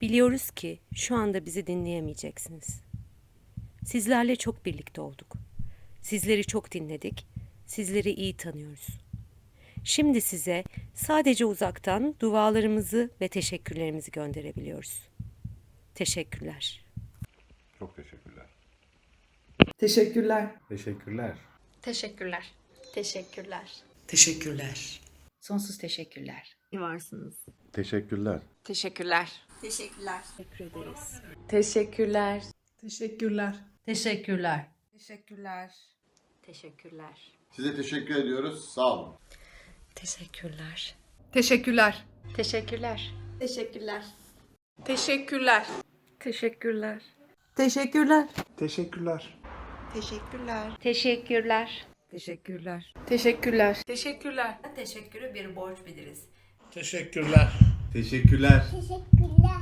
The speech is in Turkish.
Biliyoruz ki şu anda bizi dinleyemeyeceksiniz. Sizlerle çok birlikte olduk. Sizleri çok dinledik. Sizleri iyi tanıyoruz. Şimdi size sadece uzaktan dualarımızı ve teşekkürlerimizi gönderebiliyoruz. Teşekkürler. Çok teşekkürler. Teşekkürler. Teşekkürler. Teşekkürler. Teşekkürler. Teşekkürler. Sonsuz teşekkürler. İyi varsınız. Teşekkürler. Teşekkürler. Teşekkürler. Teşekkür ederiz. Teşekkürler. Teşekkürler. Teşekkürler. Teşekkürler. Teşekkürler. Size teşekkür ediyoruz. Sağ olun. Teşekkürler. Teşekkürler. Teşekkürler. Teşekkürler. Teşekkürler. Teşekkürler. Teşekkürler. Teşekkürler. Teşekkürler. Teşekkürler. Teşekkürler. Teşekkürler. Teşekkürler. Teşekkürü bir borç biliriz. Teşekkürler. Teşekkürler. Teşekkürler.